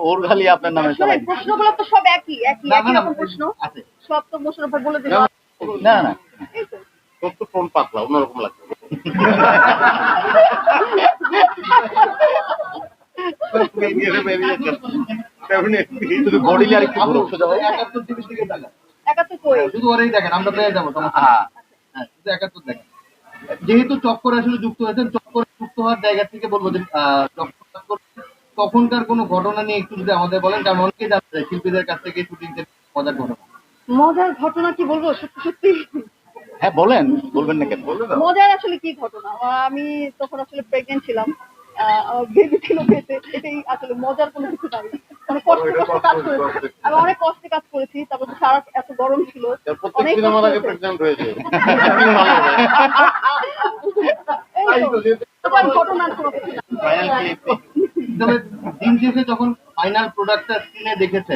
ওর খালি আপনার নামে চালাই প্রশ্নগুলো তো সব একই একই একই রকম প্রশ্ন। আছে। সব তো মোশারফ বলে দিল না না তো। তোর তো ফোন পাতলা অন্যরকম লাগছে। শুধু আর একটু ঘুরো সোজা হয়ে টাকা কই? শুধু ওরাই দেখেন আমরা পেয়ে যাব সমস্যা হ্যাঁ। হ্যাঁ শুধু দেখেন। যেহেতু চক্কর আসলে যুক্ত হয়েছেন চক্কর যুক্ত হওয়ার জায়গা থেকে বলব যে চক্কর তখনকার কোনো ঘটনা নিয়ে একটু যদি আমাদের বলেন কারণ অনেকেই জানতে চায় শিল্পীদের কাছ থেকে শুটিং মজার ঘটনা। মজার ঘটনা কি বলব? সত্যি সত্যি? হ্যাঁ বলেন বলবেন না কেন? মজার আসলে কি ঘটনা? আমি তখন আসলে প্রেগনেন্ট ছিলাম। বেবি ছিল পেটে। এটাই আসলে মজার কোনো কিছু নাই মানে কষ্ট কষ্ট কাজ করেছি। আমি অনেক কষ্টে কাজ করেছি। তারপর সারা এত গরম ছিল। অনেক সিনেমার আগে ঘটনার কোনো কিছু না। দিন শেষে যখন ফাইনাল প্রোডাক্টটা স্ক্রিনে দেখেছে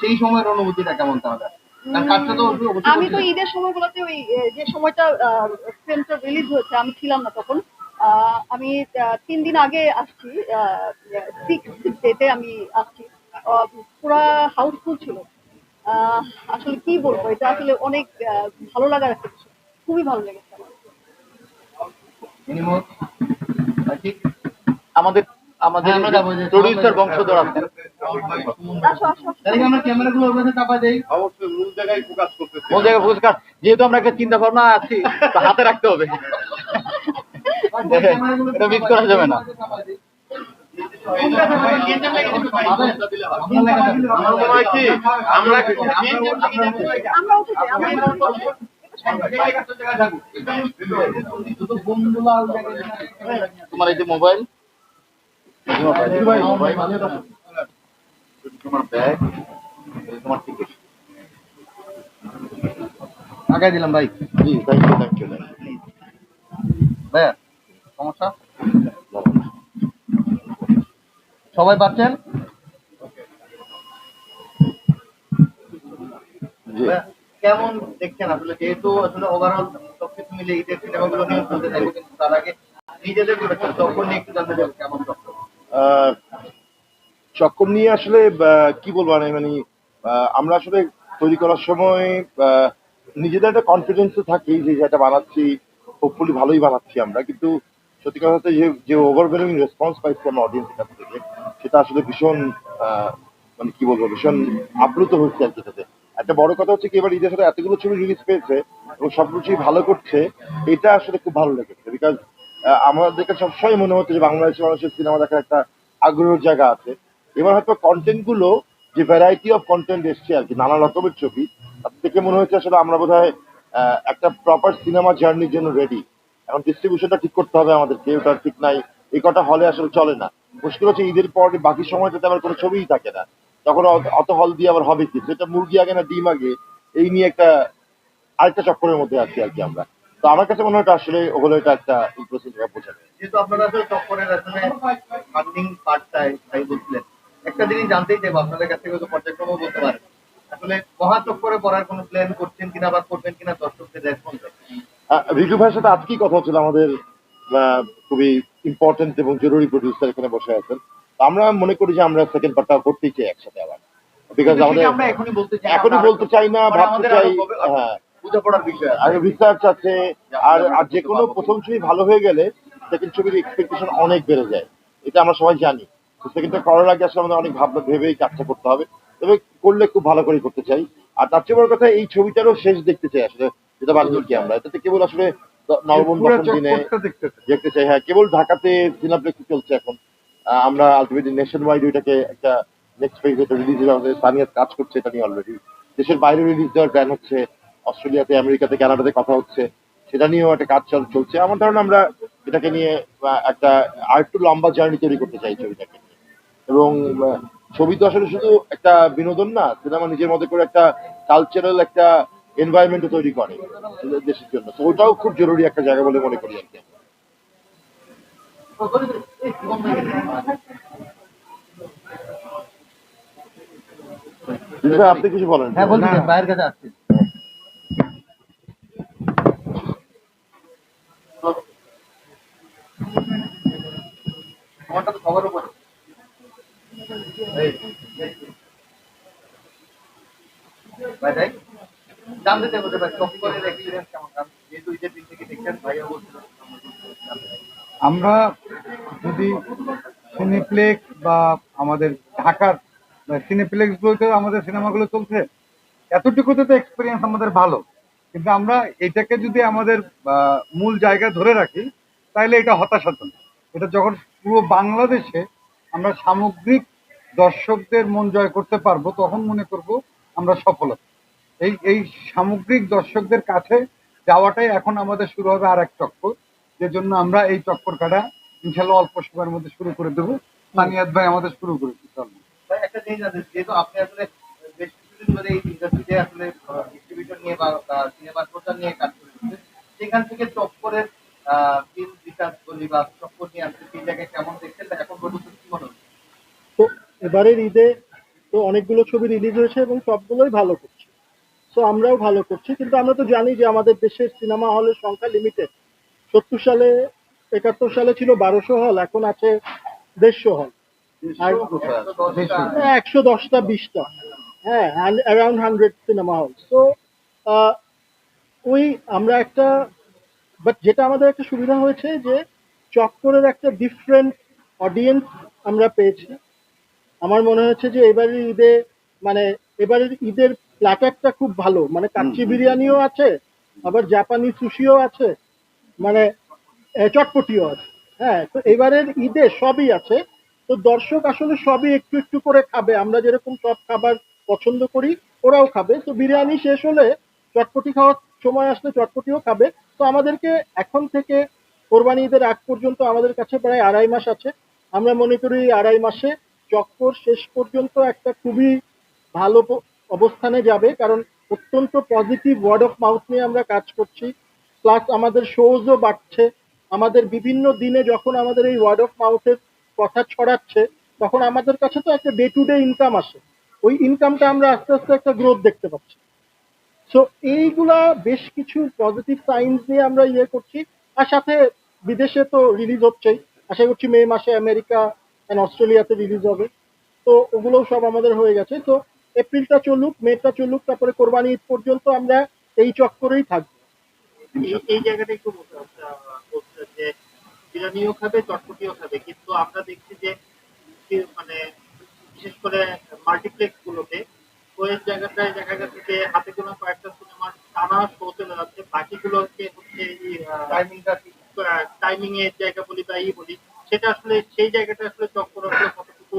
সেই সময়ের অনুভূতিটা কেমন তাহলে? আমি তো। ঈদের সময়গুলোতে ওই যে সময়টা ফিল্মটা রিলিজ হয়েছে আমি ছিলাম না তখন। আমি তিন দিন আগে আসছি সিক্স ডেতে আমি আসছি। পুরা হাউসফুল ছিল। আসলে কি বলব এটা আসলে অনেক ভালো লাগার একটা কিছু খুবই ভালো লেগেছে আমার। আমাদের আমাদের হ্যাঁ, প্রডিউসার বংশধর আছেন। যেহেতু আমরা একটা চিন্তা ভাবনা আছি হাতে রাখতে হবে। এটা মিস করা যাবে না। আমার মনে হয় কি? আমরা আমরা উঠে যাই আমরা তোমার এই যে মোবাইল তোমার ব্যাগ তোমার টিকিট আগাই দিলাম ভাই। Ji thank you thank you ভাইয়া সমস্যা সবাই পাচ্ছেন কেমন দেখছেন আসলে? যেহেতু আসলে ওভারঅল সবকিছু মিলে ঈদের সিনেমাগুলো নিয়ে বলতে চাইব কিন্তু তার আগে নিজেদের প্রোডাকশন তখন নিয়ে একটু জানতে চাইব কেমন চক্কর নিয়ে আসলে কি বলব মানে মানে আমরা আসলে তৈরি করার সময় নিজেদের একটা কনফিডেন্স তো থাকেই যে যেটা বানাচ্ছি হোপফুলি ভালোই বানাচ্ছি আমরা। কিন্তু সত্যি কথা হচ্ছে যে যে রেসপন্স পাইছি আমরা অডিয়েন্সের কাছ থেকে, সেটা আসলে ভীষণ মানে কি বলব, ভীষণ আপ্লুত হচ্ছে আর কি একটা বড় কথা হচ্ছে কি, এবার ঈদের সাথে এতগুলো ছবি রিলিজ পেয়েছে এবং সবকিছুই ভালো করছে, এটা আসলে খুব ভালো লেগেছে। বিকজ আমাদেরকে সবসময় মনে হচ্ছে যে বাংলাদেশের মানুষের সিনেমা দেখার একটা আগ্রহের জায়গা আছে। এবার হয়তো কন্টেন্টগুলো যে ভ্যারাইটি অফ কন্টেন্ট এসছে আর কি নানা রকমের ছবি তার থেকে মনে হচ্ছে আসলে আমরা আহ, একটা প্রপার সিনেমা জার্নির জন্য রেডি এখন ডিস্ট্রিবিউশনটা ঠিক করতে হবে আমাদেরকে ওটা ঠিক নাই এই কটা হলে আসলে চলে না। মুশকিল হচ্ছে ঈদের পর বাকি সময়টাতে আবার কোনো ছবিই থাকে না। তখন অত হল দিয়ে আবার হবে কি? সেটা মুরগি আগে না ডিম আগে এই নিয়ে একটা আরেকটা চক্করের মধ্যে আছি আর কি আমরা। তো আমার কাছে মনে হয় আসলে ওগুলো এটা একটা ইম্প্রেশন জায়গা বোঝাবে যেহেতু আপনারা আসলে চক্করের আসলে ফান্ডিং পার্টটাই তাই বলছিলেন। একটা জিনিস জানতেই চাইব আপনাদের কাছ থেকে হয়তো পর্যায়ক্রমও বলতে পারেন। আসলে মহা চক্করে পড়ার কোনো প্ল্যান করছেন কিনা বা করবেন কিনা দর্শকদের রেসপন্স রিজু ভাইয়ের সাথে আজকেই কথা হচ্ছিল আমাদের খুবই ইম্পর্টেন্ট এবং জরুরি প্রডিউসার এখানে বসে আছেন। তো আমরা মনে করি যে আমরা সেকেন্ড পার্টটা করতেই চাই একসাথে আবার। বিকজ আমাদের আমরা এখনই বলতে চাই এখনই বলতে চাই না ভাবতে চাই হ্যাঁ। আর রিসার্চ আছে। আর আর যে কোনো প্রথম ছবি ভালো হয়ে গেলে সেকেন্ড ছবির এক্সপেকটেশন অনেক বেড়ে যায়। এটা আমরা সবাই জানি। তো সেকেন্ডটা করার আগে আসলে আমাদের অনেক ভাবনা ভেবেই কাজটা করতে হবে। তবে করলে খুব ভালো করে করতে চাই। আর তার চেয়ে বড় কথা এই ছবিটারও শেষ দেখতে চাই আসলে যেটা বাদ কি আমরা। এটাতে কেবল আসলে দশম দিনে দেখতে চাই। হ্যাঁ কেবল ঢাকাতে সিনাপ্লেক্সে চলছে এখন। আমরা আলটিমেটলি নেশন ওয়াইড ওইটাকে একটা নেক্সট ফেজ এটা রিলিজ আমাদের সানিয়াত কাজ করছে এটা নিয়ে অলরেডি দেশের বাইরে রিলিজ দেওয়ার প্ল্যান হচ্ছে। অস্ট্রেলিয়াতে, আমেরিকাতে, কানাডাতে কথা হচ্ছে, সেটা নিয়েও একটা কাজ চল- চলছে। আমার ধারণা আমরা এটাকে নিয়ে একটা আর একটু লম্বা জার্নি তৈরি করতে চাই ছবিটাকে। এবং ছবি তো আসলে শুধু একটা বিনোদন না, সিনেমা নিজের মতো করে একটা কালচারাল একটা এনভায়রনমেন্ট তৈরি করে দেশের জন্য। তো ওটাও খুব জরুরি একটা জায়গা বলে মনে করি আর কি। আপনি কিছু বলেন। হ্যাঁ বলছি বাইরের কাছে আসছি। আমারটা তো সবার উপরে। আমরা যদি সিনেপ্লেক্স বা আমাদের ঢাকার সিনেপ্লেক্স গুলোতে আমাদের সিনেমাগুলো চলছে, এতটুকুতে তো এক্সপিরিয়েন্স আমাদের ভালো। কিন্তু আমরা এটাকে যদি আমাদের মূল জায়গা ধরে রাখি, তাহলে এটা হতাশাজনক। এটা যখন পুরো বাংলাদেশে আমরা সামগ্রিক দর্শকদের মন জয় করতে পারব, তখন মনে করব আমরা সফলতা এই এই সামগ্রিক দর্শকদের কাছে যাওয়াটাই এখন আমাদের শুরু হবে আর এক চক্কর যে জন্য আমরা এই চক্কর কাটা ইনশাল্লাহ অল্প সময়ের মধ্যে শুরু করে দেবো সানিয়াদ ভাই আমাদের শুরু করে দিতে হবে একটা জিনিস আছে যেহেতু আপনি আসলে বেশ কিছুদিন ধরে এই ইন্ডাস্ট্রিতে আসলে ডিস্ট্রিবিউশন নিয়ে বা সিনেমার প্রচার নিয়ে কাজ করে। সেখান থেকে চক্করের ফিল্ম রিসার্চ বলি বা চক্কর নিয়ে আসলে সেই জায়গায় কেমন দেখছেন এখন পর্যন্ত কি মনে হচ্ছে? তো এবারের ঈদে তো অনেকগুলো ছবি রিলিজ হয়েছে এবং সবগুলোই ভালো করছে। তো আমরাও ভালো করছি কিন্তু আমরা তো জানি যে আমাদের দেশের সিনেমা হলের সংখ্যা লিমিটেড সত্তর সালে একাত্তর সালে ছিল বারোশো হল এখন আছে দেড়শো হল। আর একশো দশটা বিশটা। হ্যাঁ অ্যারাউন্ড হান্ড্রেড সিনেমা হল তো ওই আমরা একটা বাট যেটা আমাদের একটা সুবিধা হয়েছে যে চক্করের একটা ডিফারেন্ট অডিয়েন্স আমরা পেয়েছি। আমার মনে হচ্ছে যে এবারের ঈদে মানে এবারের ঈদের প্ল্যাটারটা খুব ভালো। মানে কাচ্চি বিরিয়ানিও আছে আবার জাপানি সুশিও আছে মানে চটপটিও আছে। হ্যাঁ তো এবারের ঈদে সবই আছে। তো দর্শক আসলে সবই একটু একটু করে খাবে। আমরা যেরকম সব খাবার পছন্দ করি ওরাও খাবে। তো বিরিয়ানি শেষ হলে চটপটি খাওয়ার সময় আসলে চটপটিও খাবে। তো আমাদেরকে এখন থেকে কোরবানি ঈদের আগ পর্যন্ত আমাদের কাছে প্রায় আড়াই মাস আছে। আমরা মনে করি আড়াই মাসে চক্কর শেষ পর্যন্ত একটা খুবই ভালো অবস্থানে যাবে, কারণ অত্যন্ত পজিটিভ ওয়ার্ড অফ মাউথ নিয়ে আমরা কাজ করছি। প্লাস আমাদের শোজও বাড়ছে। আমাদের বিভিন্ন দিনে যখন আমাদের এই ওয়ার্ড অফ মাউথের কথা ছড়াচ্ছে, তখন আমাদের কাছে তো একটা ডে টু ডে ইনকাম আসে। ওই ইনকামটা আমরা আস্তে আস্তে একটা গ্রোথ দেখতে পাচ্ছি। সো এইগুলা বেশ কিছু পজিটিভ সাইন্স নিয়ে আমরা ইয়ে করছি। আর সাথে বিদেশে তো রিলিজ হচ্ছেই। আশা করছি মে মাসে আমেরিকা অ্যান্ড অস্ট্রেলিয়াতে রিলিজ হবে। তো ওগুলোও সব আমাদের হয়ে গেছে। তো এপ্রিলটা চলুক, মেটা চলুক, তারপরে কোরবানি ঈদ পর্যন্ত আমরা এই চক্করেই থাকব। এই- জায়গাটা একটু যে খাবে, চটপটিও খাবে। কিন্তু আমরা দেখছি যে মানে বিশেষ করে মাল্টিপ্লেক্স গুলোতে ওই জায়গাটায় দেখা গেছে যে হাতে গোনা কয়েকটা সিনেমার টানা শো চলে যাচ্ছে। বাকিগুলোকে হচ্ছে টাইমিংটা টাইমিং এর জায়গা বলি বা ই বলি সেটা আসলে সেই জায়গাটা আসলে চক্কর আসলে কতটুকু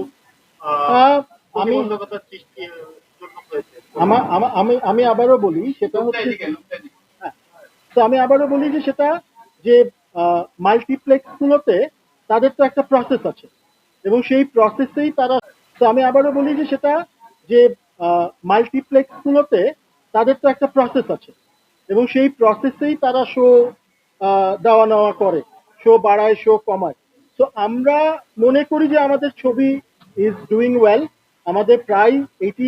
আমি প্রতিবন্ধকতার সৃষ্টির আমার আমি আমি আবারও বলি সেটা হচ্ছে হ্যাঁ। তো আমি আবারও বলি যে সেটা যে মাল্টিপ্লেক্স গুলোতে তাদের তো একটা প্রসেস আছে। এবং সেই প্রসেসেই তারা তো আমি আবারও বলি যে সেটা যে মাল্টিপ্লেক্স গুলোতে তাদের তো একটা প্রসেস আছে। এবং সেই প্রসেসেই তারা শো দেওয়া নেওয়া করে। শো বাড়ায় শো কমায়। তো আমরা মনে করি যে আমাদের ছবি ইজ ডুইং ওয়েল আমাদের প্রায় এইটি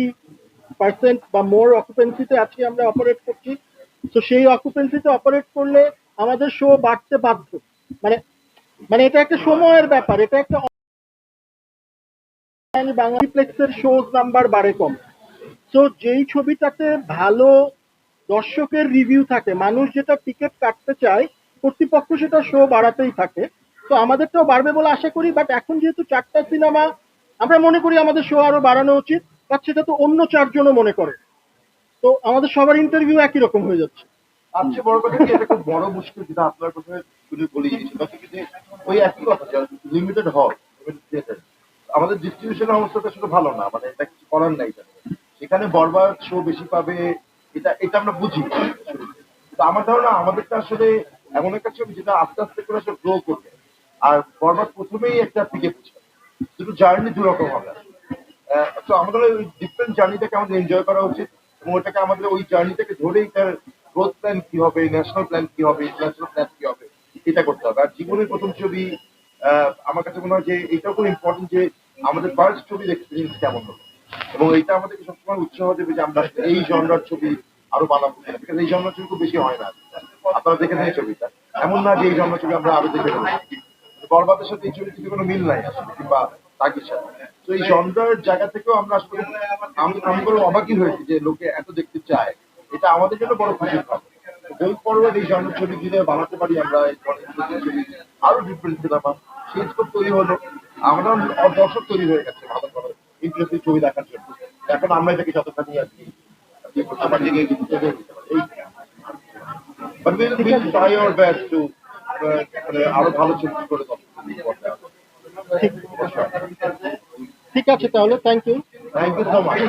পার্সেন্ট বা মোর অকুপেন্সিতে আছি আমরা অপারেট করছি। তো সেই অকুপেন্সিতে অপারেট করলে আমাদের শো বাড়তে বাধ্য। মানে মানে এটা একটা সময়ের ব্যাপার। এটা একটা বাংলাপ্লেক্সের শোজ নাম্বার বাড়ে কম। তো যেই ছবিটাতে ভালো দর্শকের রিভিউ থাকে, মানুষ যেটা টিকিট কাটতে চায়, কর্তৃপক্ষ সেটা শো বাড়াতেই থাকে। তো আমাদেরটাও বাড়বে বলে আশা করি বাট এখন যেহেতু চারটা সিনেমা আমরা মনে করি আমাদের শো আরও বাড়ানো উচিত বাট সেটা তো অন্য চারজনও মনে করে। তো আমাদের সবার ইন্টারভিউ একই রকম হয়ে যাচ্ছে। আজকে বড় কথা এটা খুব বড় মুশকিল যেটা আপনার প্রথমে ওই একই কথা লিমিটেড হল আমাদের ডিস্ট্রিবিউশন অবস্থাটা শুধু ভালো না মানে এটা কিছু করার নাই এটাতে। সেখানে বরবার শো বেশি পাবে, এটা এটা আমরা বুঝি। তো আমার ধারণা, আমাদেরটা আসলে এমন একটা ছবি যেটা আস্তে আস্তে করে আসলে গ্রো করবে। আর বরবার প্রথমেই একটা পিকে পৌঁছাবে দুটো জার্নি দু রকম হবে। তো আমাদের ওই ডিফারেন্ট জার্নিটাকে আমাদের এনজয় করা উচিত এবং ওটাকে আমাদের ওই জার্নিটাকে ধরেই তার গ্রোথ প্ল্যান কি হবে ন্যাশনাল প্ল্যান কি হবে ইন্টারন্যাশনাল প্ল্যান কি হবে, এটা করতে হবে। আর জীবনের প্রথম ছবি আমার কাছে মনে হয় যে এটাও খুব ইম্পর্টেন্ট যে আমাদের ফার্স্ট ছবির এক্সপিরিয়েন্স কেমন হলো এবং এটা আমাদেরকে সবসময় উৎসাহ দেবে যে আমরা এই জনরার ছবি আরও বানাবো। বিকজ এই জনরার ছবি খুব বেশি হয় না। আপনারা দেখেছেন এই ছবিটা। এমন না যে এই জনরার ছবি আমরা আরও দেখে নেব। বরবাদের সাথে এই ছবির কিছু কোনো মিল নাই আসলে, কিংবা তাকে সাথে। তো এই জনরার জায়গা থেকেও আমরা আসলে আমি আমি বড় অবাকই হয়েছি যে লোকে এত দেখতে চায়। এটা আমাদের জন্য বড় খুশির খবর। গোল ফরওয়ার্ড এই জনের ছবি দিলে বানাতে পারি আমরা, এই ছবি আরও ডিফারেন্ট সিনেমা সেই তৈরি হলো। আমরা দর্শক তৈরি হয়ে গেছে, ভালো ইন্টারেস্টিং ছবি দেখার জন্য। এখন আমরা এটাকে যতখানি নিয়ে কি আমার দিকে পারি But we'll, we'll try our best to uh, মানে আরও ভালো ছবি করে ঠিক আছে। তাহলে thank you thank you so much.